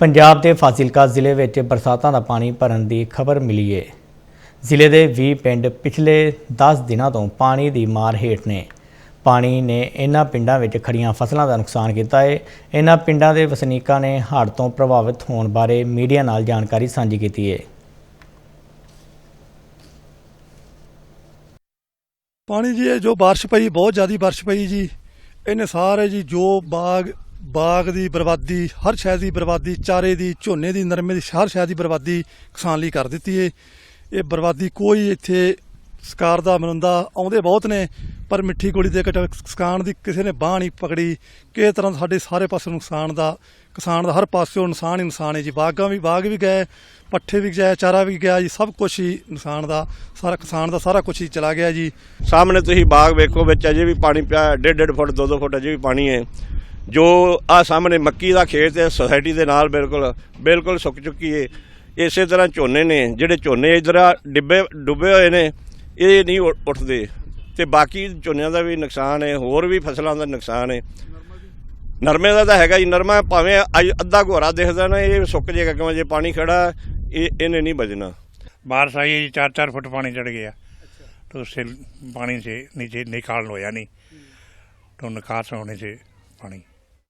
ਪੰਜਾਬ ਦੇ ਫਾਜ਼ਿਲਕਾ ਜ਼ਿਲ੍ਹੇ ਵਿੱਚ ਬਰਸਾਤਾਂ ਦਾ ਪਾਣੀ ਭਰਨ ਦੀ ਖਬਰ ਮਿਲੀ ਹੈ ਜ਼ਿਲ੍ਹੇ ਦੇ 20 ਪਿੰਡ ਪਿਛਲੇ 10 ਦਿਨਾਂ ਤੋਂ ਪਾਣੀ ਦੀ ਮਾਰ ਹੇਠ ਨੇ। ਪਾਣੀ ਨੇ ਇਹਨਾਂ ਪਿੰਡਾਂ ਵਿੱਚ ਖੜੀਆਂ ਫਸਲਾਂ ਦਾ ਨੁਕਸਾਨ ਕੀਤਾ ਹੈ ਇਹਨਾਂ ਪਿੰਡਾਂ ਦੇ ਵਸਨੀਕਾਂ ਨੇ ਹੜ੍ਹ ਤੋਂ ਪ੍ਰਭਾਵਿਤ ਹੋਣ ਬਾਰੇ ਮੀਡੀਆ ਨਾਲ ਜਾਣਕਾਰੀ ਸਾਂਝੀ ਕੀਤੀ ਏ। ਪਾਣੀ ਜੀ, ਇਹ ਜੋ ਬਾਰਿਸ਼ ਪਈ, ਬਹੁਤ ਜ਼ਿਆਦਾ ਬਾਰਿਸ਼ ਪਈ ਜੀ। ਇਹਨੇ ਸਾਰੇ ਜੀ ਜੋ ਬਾਗ ਬਾਗ ਦੀ ਬਰਬਾਦੀ, ਹਰ ਸ਼ੈ ਦੀ ਬਰਬਾਦੀ, ਚਾਰੇ ਦੀ, ਝੋਨੇ ਦੀ, ਨਰਮੇ ਦੀ, ਹਰ ਸ਼ੈ ਦੀ ਬਰਬਾਦੀ ਕਿਸਾਨ ਲਈ ਕਰ ਦਿੱਤੀ ਏ। ਇਹ ਬਰਬਾਦੀ ਕੋਈ ਇੱਥੇ ਸਰਕਾਰ ਦਾ ਮਨੁੰਦਾ ਆਉਂਦੇ ਬਹੁਤ ਨੇ, ਪਰ ਮਿੱਠੀ ਗੋਲੀ ਦੇ ਕੇ ਕਿਸਾਨ ਦੀ ਕਿਸੇ ਨੇ ਬਾਹ ਨਹੀਂ ਪਕੜੀ। ਕਿਸੇ ਤਰ੍ਹਾਂ ਸਾਡੇ ਸਾਰੇ ਪਾਸੇ ਨੁਕਸਾਨ ਦਾ, ਕਿਸਾਨ ਦਾ ਹਰ ਪਾਸਿਓਂ ਨੁਕਸਾਨ ਹੀ ਨੁਕਸਾਨ ਹੈ ਜੀ। ਬਾਗਾਂ ਵੀ, ਬਾਗ ਵੀ ਗਏ, ਪੱਠੇ ਵੀ ਗਏ, ਚਾਰਾ ਵੀ ਗਿਆ ਜੀ, ਸਭ ਕੁਝ ਹੀ ਨੁਕਸਾਨ ਦਾ, ਸਾਰਾ ਕਿਸਾਨ ਦਾ ਸਾਰਾ ਕੁਝ ਹੀ ਚਲਾ ਗਿਆ ਜੀ। ਸਾਹਮਣੇ ਤੁਸੀਂ ਬਾਗ ਵੇਖੋ ਵਿੱਚ ਅਜੇ ਵੀ ਪਾਣੀ ਪਿਆ ਡੇਢ ਡੇਢ ਫੁੱਟ ਦੋ ਦੋ ਫੁੱਟ ਅਜੇ ਵੀ ਪਾਣੀ ਹੈ ਜੋ ਆ ਸਾਹਮਣੇ ਮੱਕੀ ਦਾ ਖੇਤ ਹੈ ਸੁਸਾਇਟੀ ਦੇ ਨਾਲ ਬਿਲਕੁਲ ਬਿਲਕੁਲ ਸੁੱਕ ਚੁੱਕੀ ਹੈ ਇਸੇ ਤਰ੍ਹਾਂ ਝੋਨੇ ਨੇ ਜਿਹੜੇ ਝੋਨੇ ਇਧਰ ਆ ਡਿੱਬੇ ਡੁੱਬੇ ਹੋਏ ਨੇ ਇਹ ਨਹੀਂ ਉੱਠ- ਉੱਠਦੇ ਤੇ ਬਾਕੀ ਝੋਨਿਆਂ ਦਾ ਵੀ ਨੁਕਸਾਨ ਹੈ ਹੋਰ ਵੀ ਫਸਲਾਂ ਦਾ ਨੁਕਸਾਨ ਹੈ ਨਰਮੇ ਦਾ ਤਾਂ ਹੈਗਾ ਜੀ ਨਰਮਾ ਭਾਵੇਂ ਅੱਜ ਅੱਧਾ ਘੋਰਾ ਦਿਖਦਾ ਨਾ ਇਹ ਸੁੱਕ ਜਾਏਗਾ ਕਿਉਂ ਜੇ ਪਾਣੀ ਖੜਾ ਇਹ ਇਹਨੇ ਨਹੀਂ ਬਜਣਾ बारिश आई है जी चार चार फुट पानी चढ़ गया तो उससे पानी से नीचे निकाल होया नहीं तो निकास होने से पानी